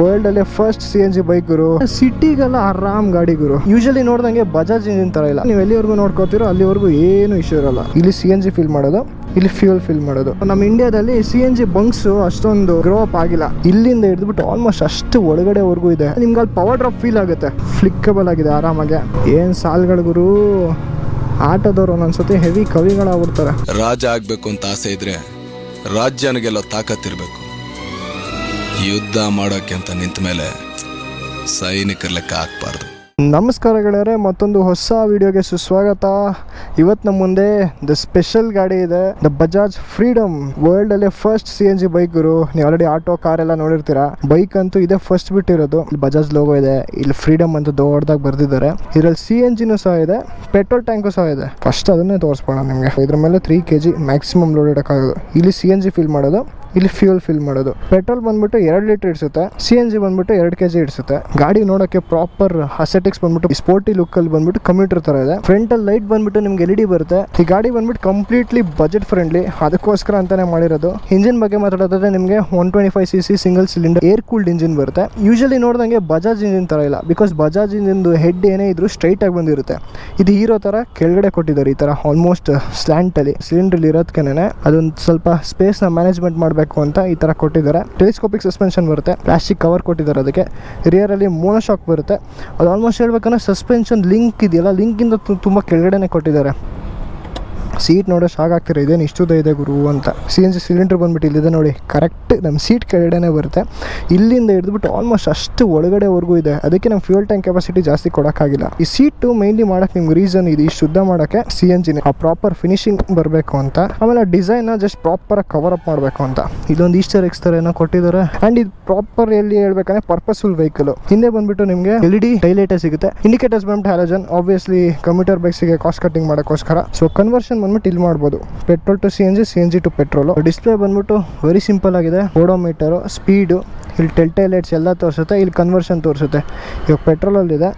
World ಅಲ್ಲೇ first C N G bike ಗುರು. ಸಿಟಿಗೆಲ್ಲ ಆರಾಮ್ ಗಾಡಿ ಗುರು. ಯೂಶಲಿ ನೋಡ್ದಂಗೆ ಬಜಾಜ್ ಇಂಜಿನ್ ತರ ಇಲ್ಲ. ನೀವು ಎಲ್ಲಿವರೆಗೂ ನೋಡ್ಕೋತಿರೋ ಅಲ್ಲಿವರೆಗೂ ಏನು ಇಶ್ಯೂ ಇರಲ್ಲ. ಇಲ್ಲಿ ಸಿ ಎನ್ ಜಿ ಫಿಲ್ ಮಾಡೋದು, ಇಲ್ಲಿ ಫ್ಯೂಲ್ ಫಿಲ್ ಮಾಡೋದು. ನಮ್ಮ ಇಂಡಿಯಾದಲ್ಲಿ ಸಿ ಎನ್ ಜಿ ಬಂಕ್ಸ್ ಅಷ್ಟೊಂದು ಗ್ರೋ ಅಪ್ ಆಗಿಲ್ಲ. ಇಲ್ಲಿಂದ ಹಿಡಿದ್ಬಿಟ್ಟು ಆಲ್ಮೋಸ್ಟ್ ಅಷ್ಟು ಒಳಗಡೆವರೆಗೂ ಇದೆ. ನಿಮ್ಗೆ ಅಲ್ಲಿ ಪವರ್ ಡ್ರಾಪ್ ಫೀಲ್ ಆಗುತ್ತೆ. ಫ್ಲಿಕ್ಕಬಲ್ ಆಗಿದೆ ಆರಾಮಾಗೆ. ಏನ್ ಸಾಲ್ಗಳು ಗುರು? ಆಟೋದವ್ರು ಒಂದೊಂದ್ಸತಿ ಹೆವಿ ಕವಿಗಳಾಗ್ಬಿಡ್ತಾರೆ. ರಾಜ ಆಗ್ಬೇಕು ಅಂತ ಆಸೆ ಇದ್ರೆ ರಾಜ್ಯನಿಗೆಲ್ಲ ತಾಕತ್ತಿರ್ಬೇಕು ಯುದ್ಧ ಮಾಡೋಕೆ ಅಂತ ನಿಂತ ಮೇಲೆ ಸೈನಿಕರ ಲೆಕ್ಕ ಹಾಕ್ಬಾರ್ದು. ನಮಸ್ಕಾರ ಗೆಳೆಯರೆ ಮತ್ತೊಂದು ಹೊಸ ವಿಡಿಯೋಗೆ ಸುಸ್ವಾಗತ. ಇವತ್ತು ನಮ್ಮ ಮುಂದೆ ದ ಸ್ಪೆಷಲ್ ಗಾಡಿ ಇದೆ ದ ಬಜಾಜ್ ಫ್ರೀಡಮ್ ವರ್ಲ್ಡ್ ಅಲ್ಲಿ first C N G bike ಗುರು. ನೀವು ಆಲ್ರೆಡಿ ಆಟೋ ಕಾರ್ ಎಲ್ಲ ನೋಡಿರ್ತೀರಾ? ಬೈಕ್ ಅಂತೂ ಇದೆ ಫಸ್ಟ್ ಬಿಟ್ಟಿರೋದು. ಇಲ್ಲಿ ಬಜಾಜ್ ಲೋಗೋ ಇದೆ, ಇಲ್ಲಿ ಫ್ರೀಡಮ್ ಅಂತ ದೊಡ್ಡದಾಗಿ ಬರ್ದಿದ್ದಾರೆ. ಇದರಲ್ಲಿ ಸಿ ಎನ್ ಜಿನೂ ಸಹ ಇದೆ ಪೆಟ್ರೋಲ್ ಟ್ಯಾಂಕು ಸಹ ಇದೆ. ಫಸ್ಟ್ ಅದನ್ನೇ ತೋರಿಸ್ಬೋಣ ನಿಮಗೆ. ಇದ್ರ ಮೇಲೆ three K G maximum load ಇಡೋಕ್ಕಾಗೋದು ಇಲ್ಲಿ ಸಿ ಎನ್ ಜಿ ಫಿಲ್ ಮಾಡೋದು, ಇಲ್ಲಿ ಫ್ಯೂಲ್ ಫಿಲ್ ಮಾಡೋದು. ಪೆಟ್ರೋಲ್ ಬಂದ್ಬಿಟ್ಟು ಎರಡು ಲೀಟರ್ ಇಡಿಸುತ್ತೆ ಸಿ ಎನ್ ಜಿ ಬಂದ್ಬಿಟ್ಟು ಎರಡು ಕೆ ಜಿ ಇಡಿಸುತ್ತೆ. ಗಾಡಿ ನೋಡೋಕೆ ಪ್ರಾಪರ್ ಅಸೆಟಿಕ್ಸ್ ಬಂದ್ಬಿಟ್ಟು ಸ್ಪೋರ್ಟಿ ಲುಕ್ ಅಲ್ಲಿ ಬಂದ್ಬಿಟ್ಟು ಕಮ್ಯೂಟರ್ ತರ ಇದೆ. ಫ್ರಂಟ್ ಅಲ್ಲಿ ಲೈಟ್ ಬಂದ್ಬಿಟ್ಟು ನಿಮ್ಗೆ ಎಲ್ ಇ ಡಿ ಬರುತ್ತೆ. ಈ ಗಾಡಿ ಬಂದ್ಬಿಟ್ಟು ಕಂಪ್ಲೀಟ್ಲಿ ಬಜೆಟ್ ಫ್ರೆಂಡ್ಲಿ ಅದಕ್ಕೋಸ್ಕರ ಅಂತಾನೆ ಮಾಡಿರೋದು. ಇಂಜಿನ್ ಬಗ್ಗೆ ಮಾತಾಡೋದಾದ್ರೆ ನಿಮಗೆ one twenty five C C single cylinder air cooled engine ಬರುತ್ತೆ. ಯೂಶಲಿ ನೋಡಿದಂಗೆ ಬಜಾಜ್ ಇಂಜಿನ್ ತರ ಇಲ್ಲ. ಬಿಕಾಸ್ ಬಜಾಜ್ ಇಂಜಿನ್ ಹೆಡ್ ಏನೇ ಇದ್ರೂ ಸ್ಟ್ರೈಟ್ ಆಗಿ ಬಂದಿರುತ್ತೆ. ಇದು ಹೀರೋ ತರ ಕೆಳಗಡೆ ಕೊಟ್ಟಿದ್ದಾರೆ ಈ ತರ ಆಲ್ಮೋಸ್ಟ್ ಸ್ಲ್ಯಾಂಟಲ್ಲಿ ಅಲ್ಲಿ ಸಿಲಿಂಡರ್ ಇರೋದಕ್ಕೇನೆ ಅದೊಂದು ಸ್ವಲ್ಪ ಸ್ಪೇಸ್ನ ಮ್ಯಾನೇಜ್ಮೆಂಟ್ ಮಾಡಬೇಕು ಅಂತ ಈ ತರ ಕೊಟ್ಟಿದ್ದಾರೆ. ಟೆಲಿಸ್ಕೋಪಿಕ್ ಸಸ್ಪೆನ್ಷನ್ ಬರುತ್ತೆ. ಪ್ಲಾಸ್ಟಿಕ್ ಕವರ್ ಕೊಟ್ಟಿದ್ದಾರೆ ಅದಕ್ಕೆ. ರಿಯರ್ ಅಲ್ಲಿ ಮೋನೋ ಶಾಕ್ ಬರುತ್ತೆ. ಅದು ಆಲ್ಮೋಸ್ಟ್ ಹೇಳ್ಬೇಕಂದ್ರೆ ಸಸ್ಪೆನ್ಷನ್ ಲಿಂಕ್ ಇದೆಯಲ್ಲ? ಲಿಂಕ್ ಇಂದ ತು- ತುಂಬಾ ಕೆಳಗಡೆನೆ ಕೊಟ್ಟಿದ್ದಾರೆ. ಸೀಟ್ ನೋಡೋ ಶಾಕ್ ಆಗ್ತಿರೋ, ಇದೇನು ಇಷ್ಟುದ ಇದೆ ಗುರು ಅಂತ. ಸಿ ಎನ್ ಜಿ ಸಿಲಿಂಡರ್ ಬಂದ್ಬಿಟ್ಟು ಇಲ್ಲಿದೆ ನೋಡಿ. ಕರೆಕ್ಟ್ ನಮ್ಮ ಸೀಟ್ ಕೆಳಗಡೆನೇ ಬರುತ್ತೆ. ಇಲ್ಲಿಂದ ಹಿಡಿದ್ಬಿಟ್ಟು ಆಲ್ಮೋಸ್ಟ್ ಅಷ್ಟು ಒಳಗಡೆವರೆಗೂ ಇದೆ. ಅದಕ್ಕೆ ನಮ್ಮ ಫ್ಯೂಲ್ ಟ್ಯಾಂಕ್ ಕೆಪಾಸಿಟಿ ಜಾಸ್ತಿ ಕೊಡೋಕ್ಕಾಗಿಲ್ಲ. ಈ ಸೀಟು ಮೇನ್ಲಿ ಮಾಡೋಕ್ಕೆ ನಿಮ್ಗೆ ರೀಸನ್ ಇದು ಇಷ್ಟು ಶುದ್ಧ ಮಾಡೋಕ್ಕೆ ಸಿ ಎನ್ ಜಿನೇ ಆ ಪ್ರಾಪರ್ ಫಿನಿಶಿಂಗ್ ಬರಬೇಕು ಅಂತ. ಆಮೇಲೆ ಡಿಸೈನ್ನ ಜಸ್ಟ್ ಪ್ರಾಪರ್ ಕವರ್ ಅಪ್ ಮಾಡಬೇಕು ಅಂತ. ಇದೊಂದು ಈಸ್ಟರ್ ಎಕ್ಸ್ ಥರ ಏನೋ ಕೊಟ್ಟಿದ್ದಾರೆ ಆ್ಯಂಡ್ ಇದು ಪ್ರಾಪರ್ ಎಲ್ಲಿ ಹೇಳ್ಬೇಕಂದ್ರೆ ಪರ್ಪಸ್ಫುಲ್ ವೆಹಿಕಲ್ ಹಿಂದೆ ಬಂದ್ಬಿಟ್ಟು ನಿಮಗೆ ಎಲ್ ಡಿ ಟೈಲೈಟೇ ಸಿಗುತ್ತೆ. ಇಂಡಿಕೇಟರ್ಸ್ ಬಂದ್ಬಿಟ್ಟು ಹ್ಯಾಲೋಜನ್ ಆಬ್ವಿಯಸ್ಲಿ ಕಂಪ್ಯೂಟರ್ ಬೈಕ್ಸಿಗೆ ಕಾಸ್ಟ್ ಕಟ್ಟಿಂಗ್ ಮಾಡೋಕ್ಕೋಸ್ಕರ. ಸೊ ಕನ್ವರ್ಷನ್ ಬಂದ್ಬಿಟ್ಟು ಇಲ್ಲಿ ಮಾಡ್ಬೋದು. Petrol to C N G C N G to petrol display ಬಂದ್ಬಿಟ್ಟು ವೆರಿ ಸಿಂಪಲ್ ಆಗಿದೆ. ಓಡೋಮೀಟರು ಸ್ಪೀಡು ಇಲ್ಲಿ ಟೆಲ್ಟೆ ಲೈಟ್ಸ್ ಎಲ್ಲ ತೋರಿಸುತ್ತೆ, ಇಲ್ಲಿ ಕನ್ವರ್ಷನ್ ತೋರಿಸುತ್ತೆ. ಇವಾಗ ಪೆಟ್ರೋಲಲ್ಲಿದೆ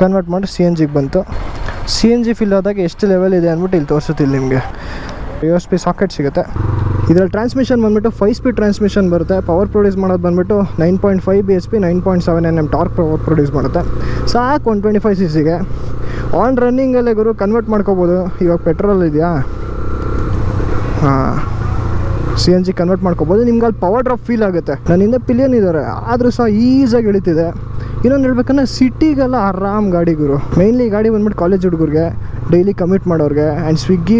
ಕನ್ವರ್ಟ್ ಮಾಡಿ ಸಿ ಎನ್ ಜಿಗೆ ಬಂತು. ಸಿ ಎನ್ ಜಿ ಫಿಲ್ ಆದಾಗ ಎಷ್ಟು ಲೆವೆಲ್ ಇದೆ ಅಂದ್ಬಿಟ್ಟು ಇಲ್ಲಿ ತೋರಿಸುತ್ತೆ ಇಲ್ಲಿ ನಿಮಗೆ. ಯು ಎಸ್ ಪಿ ಸಾಕೆಟ್ ಸಿಗುತ್ತೆ. ಇದರಲ್ಲಿ ಟ್ರಾನ್ಸ್ಮಿಷನ್ ಬಂದ್ಬಿಟ್ಟು ಫೈವ್ ಸ್ಪೀಡ್ ಟ್ರಾನ್ಸ್ಮಿಷನ್ ಬರುತ್ತೆ. ಪವರ್ ಪ್ರೊಡ್ಯೂಸ್ ಮಾಡೋದು ಬಂದ್ಬಿಟ್ಟು nine point five B S P nine point seven N M torque power produce ಮಾಡುತ್ತೆ. ಸಾಕು ಒನ್ ಟ್ವೆಂಟಿ ಫೈವ್ ಸಿ ಸಿಗೆ ಆನ್ ರನ್ನಿಂಗಲ್ಲೇ ಗುರು ಕನ್ವರ್ಟ್ ಮಾಡ್ಕೋಬೋದು. ಇವಾಗ ಪೆಟ್ರೋಲ್ ಇದೆಯಾ? ಹಾಂ. ಸಿ ಎನ್ ಜಿ ಕನ್ವರ್ಟ್ ಮಾಡ್ಕೋಬೋದು. ನಿಮ್ಗೆ ಅಲ್ಲಿ ಪವರ್ ಡ್ರಾಪ್ ಫೀಲ್ ಆಗುತ್ತೆ. ನನ್ನಿಂದ ಪಿಲಿಯನ್ ಇದ್ದಾರೆ. ಆದರೂ ಸಹ ಈಸಾಗಿ ಇಳಿತಿದೆ. ಇನ್ನೊಂದು ಹೇಳ್ಬೇಕಂದ್ರೆ ಸಿಟಿಗೆಲ್ಲ ಆರಾಮ್ ಗಾಡಿ ಗುರು. ಮೇನ್ಲಿ ಗಾಡಿ ಬಂದ್ಬಿಟ್ಟು ಕಾಲೇಜ್ ಹುಡುಗರಿಗೆ ಡೈಲಿ ಕಮಿಟ್ ಮಾಡೋರಿಗೆ ಆ್ಯಂಡ್ ಸ್ವಿಗ್ಗಿ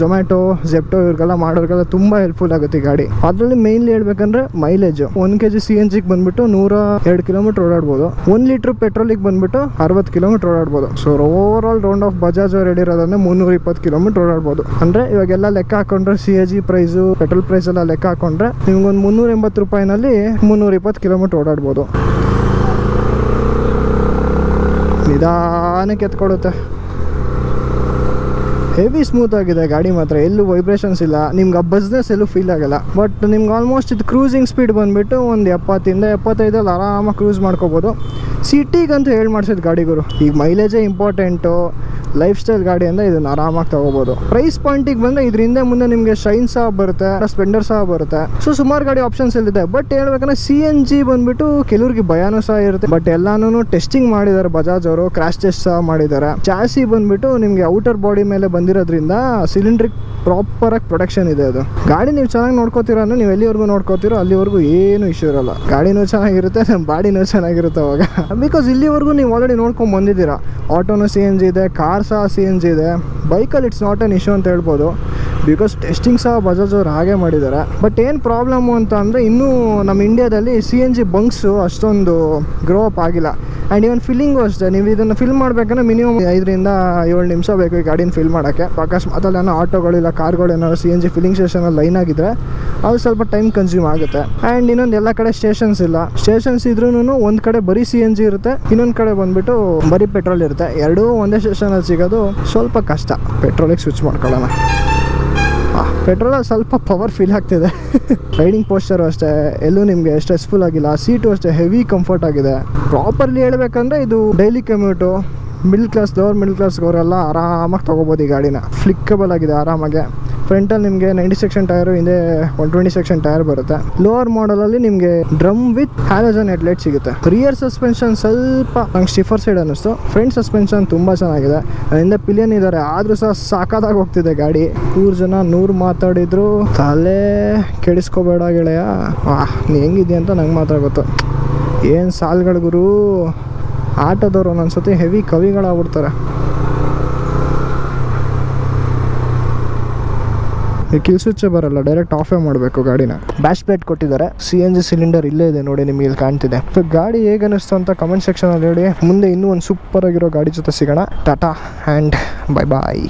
ಝೊಮ್ಯಾಟೊ ಜೆಪ್ಟೊ ಇವ್ರಿಗೆಲ್ಲ ಮಾಡೋರಿಗೆಲ್ಲ ತುಂಬ ಹೆಲ್ಪ್ಫುಲ್ ಆಗುತ್ತೆ ಈ ಗಾಡಿ. ಅದರಲ್ಲಿ ಮೇನ್ಲಿ ಹೇಳ್ಬೇಕಂದ್ರೆ ಮೈಲೇಜ್ ಒಂದು ಕೆ ಜಿ ಸಿ ಎನ್ ಜಿಗೆ ಬಂದ್ಬಿಟ್ಟು ನೂರ ಎರಡು ಕಿಲೋಮೀಟ್ರ್ ಓಡಾಡ್ಬೋದು. ಒಂದು ಲೀಟ್ರ್ ಪೆಟ್ರೋಲಿಗೆ ಬಂದ್ಬಿಟ್ಟು ಅರವತ್ತು kilometre ಓಡಾಡ್ಬೋದು. So over all round off Bajaj ಅವ್ರು ಹೇಳಿರೋದಂದ್ರೆ ಮುನ್ನೂರ ಇಪ್ಪತ್ತು ಕಿಲೋಮೀಟ್ರ್ ಓಡಾಡ್ಬೋದು. ಅಂದರೆ ಇವಾಗೆಲ್ಲ ಲೆಕ್ಕ ಹಾಕೊಂಡ್ರೆ C N G price petrol price ಎಲ್ಲ ಲೆಕ್ಕ ಹಾಕೊಂಡ್ರೆ ನಿಮ್ಗೊಂದು ಮುನ್ನೂರ ಎಂಬತ್ತು ರೂಪಾಯಿನಲ್ಲಿ ಮುನ್ನೂರ ಇಪ್ಪತ್ತು ಕಿಲೋಮೀಟ್ರ್ ಓಡಾಡ್ಬೋದು. ನಿಧಾನಕ್ಕೆ ಎತ್ಕೊಡುತ್ತೆ. ಹೆವಿ ಸ್ಮೂತ್ ಆಗಿದೆ, ಗಾಡಿ ಮಾತ್ರ. ಎಲ್ಲೂ ವೈಬ್ರೇಷನ್ಸ್ ಇಲ್ಲ. ನಿಮ್ಗೆ ಆ ಬಸ್ನೆಸ್ ಎಲ್ಲೂ ಫೀಲ್ ಆಗಲ್ಲ. ಬಟ್ ನಿಮ್ಗೆ ಆಲ್ಮೋಸ್ಟ್ ಇದು ಕ್ರೂಸಿಂಗ್ ಸ್ಪೀಡ್ ಬಂದುಬಿಟ್ಟು ಒಂದು ಎಪ್ಪತ್ತಿಂದ ಎಪ್ಪತ್ತೈದಲ್ಲಿ ಆರಾಮಾಗಿ ಕ್ರೂಸ್ ಮಾಡ್ಕೋಬೋದು. ಸಿಟಿಗಂತೂ ಹೇಳಿ ಮಾಡಿಸಿದ ಗಾಡಿಗಳು ಈಗ ಮೈಲೇಜೇ ಇಂಪಾರ್ಟೆಂಟು ಲೈಫ್ ಸ್ಟೈಲ್ ಗಾಡಿ ಅಂದರೆ ಇದನ್ನು ಆರಾಮಾಗಿ ತಗೋಬೋದು. ಪ್ರೈಸ್ ಪಾಯಿಂಟಿಗೆ ಬಂದರೆ ಇದರಿಂದ ಮುಂದೆ ನಿಮಗೆ ಶೈನ್ ಸಹ ಬರುತ್ತೆ ಸ್ಪೆಂಡರ್ ಸಹ ಬರುತ್ತೆ. ಸೊ ಸುಮಾರು ಗಾಡಿ ಆಪ್ಷನ್ಸ್ ಇಲ್ಲಿದೆ. ಬಟ್ ಹೇಳ್ಬೇಕಂದ್ರೆ ಸಿ ಎನ್ ಜಿ ಬಂದ್ಬಿಟ್ಟು ಕೆಲವರಿಗೆ ಭಯಾನೂ ಸಹ ಇರುತ್ತೆ. ಬಟ್ ಎಲ್ಲಾನು ಟೆಸ್ಟಿಂಗ್ ಮಾಡಿದ್ದಾರೆ. ಬಜಾಜ್ ಅವರು ಕ್ರಾಶ್ ಟೆಸ್ಟ್ ಸಹ ಮಾಡಿದ್ದಾರೆ. ಚಾಸಿ ಬಂದ್ಬಿಟ್ಟು ನಿಮಗೆ ಔಟರ್ ಬಾಡಿ ಮೇಲೆ ಬಂದಿರೋದ್ರಿಂದ ಸಿಲಿಂಡ್ರಿಕ್ ಪ್ರಾಪರ್ ಆಗಿ ಪ್ರೊಟೆಕ್ಷನ್ ಇದೆ ಅದು. ಗಾಡಿ ನೀವು ಚೆನ್ನಾಗಿ ನೋಡ್ಕೋತೀರ ಅಂದ್ರೆ ನೀವು ಎಲ್ಲಿವರೆಗೂ ನೋಡ್ಕೋತೀರೋ ಅಲ್ಲಿವರೆಗೂ ಏನು ಇಶ್ಯೂ ಇರಲ್ಲ. ಗಾಡಿನೂ ಚೆನ್ನಾಗಿರುತ್ತೆ ನಮ್ಮ ಬಾಡಿನೂ ಚೆನ್ನಾಗಿರುತ್ತೆ ಅವಾಗ. ಬಿಕಾಸ್ ಇಲ್ಲಿವರೆಗೂ ನೀವು ಆಲ್ರೆಡಿ ನೋಡ್ಕೊಂಡು ಬಂದಿದ್ದೀರಾ. ಆಟೋನು ಸಿ ಎನ್ ಜಿ ಇದೆ ಕಾರ್ ಸಹ ಸಿ ಎನ್ ಜಿ ಇದೆ. ಬೈಕಲ್ಲಿ ಇಟ್ಸ್ ನಾಟ್ ಎನ್ ಇಶ್ಯೂ ಅಂತ ಹೇಳ್ಬೋದು. ಬಿಕಾಸ್ ಟೆಸ್ಟಿಂಗ್ ಸಹ ಬಜಾಜ್ ಅವರು ಹಾಗೆ ಮಾಡಿದ್ದಾರೆ. ಬಟ್ ಏನು ಪ್ರಾಬ್ಲಮ್ಮು ಅಂತ ಅಂದರೆ ಇನ್ನೂ ನಮ್ಮ ಇಂಡಿಯಾದಲ್ಲಿ ಸಿ ಎನ್ ಜಿ ಬಂಕ್ಸು ಅಷ್ಟೊಂದು ಗ್ರೋ ಅಪ್ ಆಗಿಲ್ಲ. ಆ್ಯಂಡ್ ಇವನ್ ಫಿಲ್ಲಿಂಗು ಅಷ್ಟೇ. ನೀವು ಇದನ್ನು ಫಿಲ್ ಮಾಡಬೇಕಂದ್ರೆ ಮಿನಿಮಮ್ ಐದರಿಂದ ಏಳು ನಿಮಿಷ ಬೇಕು ಈ ಗಾಡಿನ ಫಿಲ್ ಮಾಡೋಕ್ಕೆ. ಅಕಸ್ಮಾತಲ್ಲಿ ಏನೋ ಆಟೋಗಳಿಲ್ಲ ಕಾರ್ಗಳು ಏನಾದ್ರು ಸಿ ಎನ್ ಜಿ ಫಿಲ್ಲಿಂಗ್ ಸ್ಟೇಷನಲ್ಲಿ ಲೈನ್ ಆಗಿದ್ರೆ ಅದು ಸ್ವಲ್ಪ ಟೈಮ್ ಕನ್ಸ್ಯೂಮ್ ಆಗುತ್ತೆ. ಆ್ಯಂಡ್ ಇನ್ನೊಂದು ಎಲ್ಲ ಕಡೆ ಸ್ಟೇಷನ್ಸ್ ಇಲ್ಲ. ಸ್ಟೇಷನ್ಸ್ ಇದ್ರೂ ಒಂದು ಕಡೆ ಬರೀ ಸಿ ಎನ್ ಜಿ ಇರುತ್ತೆ, ಇನ್ನೊಂದು ಕಡೆ ಬಂದ್ಬಿಟ್ಟು ಬರೀ ಪೆಟ್ರೋಲ್ ಇರುತ್ತೆ. ಎರಡೂ ಒಂದೇ ಸ್ಟೇಷನಲ್ಲಿ ಸಿಗೋದು ಸ್ವಲ್ಪ ಕಷ್ಟ. ಪೆಟ್ರೋಲಿಗೆ ಸ್ವಿಚ್ ಮಾಡ್ಕೊಳ್ಳೋಣ. ಪೆಟ್ರೋಲ್ ಸ್ವಲ್ಪ ಪವರ್ ಫೀಲ್ ಆಗ್ತಿದೆ. ರೈಡಿಂಗ್ ಪೋಸ್ಟರು ಅಷ್ಟೇ, ಎಲ್ಲೂ ನಿಮಗೆ ಸ್ಟ್ರೆಸ್ಫುಲ್ ಆಗಿಲ್ಲ. ಸೀಟು ಅಷ್ಟೇ ಹೆವಿ ಕಂಫರ್ಟ್ ಆಗಿದೆ. ಪ್ರಾಪರ್ಲಿ ಹೇಳ್ಬೇಕಂದ್ರೆ ಇದು daily commute middle class lower middle ಕ್ಲಾಸ್ಗವರೆಲ್ಲ ಆರಾಮಾಗಿ ತೊಗೋಬೋದು ಈ ಗಾಡಿನ. ಫ್ಲಿಕ್ಕಬಲ್ ಆಗಿದೆ ಆರಾಮಾಗೆ. ಫ್ರಂಟಲ್ಲಿ ನಿಮಗೆ ನೈಂಟಿ ಸೆಕ್ಷನ್ ಟೈರು, ಹಿಂದೆ ಒನ್ ಟ್ವೆಂಟಿ ಸೆಕ್ಷನ್ ಟೈರ್ ಬರುತ್ತೆ. ಲೋವರ್ ಮಾಡಲಲ್ಲಿ ನಿಮಗೆ ಡ್ರಮ್ ವಿತ್ ಹ್ಯಾಲೋಜನ್ ಹೆಡ್ಲೈಟ್ ಸಿಗುತ್ತೆ. ರಿಯರ್ ಸಸ್ಪೆನ್ಷನ್ ಸ್ವಲ್ಪ ನಂಗೆ ಸ್ಟಿಫರ್ ಸೈಡ್ ಅನ್ನಿಸ್ತು. ಫ್ರಂಟ್ ಸಸ್ಪೆನ್ಷನ್ ತುಂಬ ಚೆನ್ನಾಗಿದೆ. ಅದರಿಂದ ಪಿಲಿಯನ್ ಇದ್ದಾರೆ ಆದರೂ ಸಹ ಸಾಕಾದಾಗ ಹೋಗ್ತಿದೆ ಗಾಡಿ. ನೂರು ಜನ ನೂರು ಮಾತಾಡಿದ್ರು. ತಲೆ ಕೆಡಿಸ್ಕೋಬೇಡ ಗೆಳೆಯ. ನೀ ಹೆಂಗಿದ್ಯಾ ಅಂತ ನಂಗೆ ಮಾತ್ರ ಗೊತ್ತು. ಏನು ಸಾಲ್ಗಳು ಗುರು? ಆಟೋದವ್ರು ಒಂದೊಂದ್ಸತಿ ಹೆವಿ ಕವಿಗಳಾಗ್ಬಿಡ್ತಾರೆ. ಈ ಕಿಲ್ ಸ್ವಿಚ್ಚೇ ಬರಲ್ಲ ಡೈರೆಕ್ಟ್ ಆಫೇ ಮಾಡಬೇಕು ಗಾಡಿನ. ಬ್ಯಾಶ್ ಪ್ಲೇಟ್ ಕೊಟ್ಟಿದ್ದಾರೆ. ಸಿ ಎನ್ ಜಿ ಸಿಲಿಂಡರ್ ಇಲ್ಲೇ ಇದೆ ನೋಡಿ ನಿಮಗೆ ಇಲ್ಲಿ ಕಾಣ್ತಿದೆ. ಸೊ ಗಾಡಿ ಹೇಗೆ ಅನಿಸ್ತು ಅಂತ ಕಮೆಂಟ್ ಸೆಕ್ಷನಲ್ಲಿ ಹೇಳಿ. ಮುಂದೆ ಇನ್ನೂ ಒಂದು ಸೂಪರ್ ಆಗಿರೋ ಗಾಡಿ ಜೊತೆ ಸಿಗೋಣ. Tata and bye bye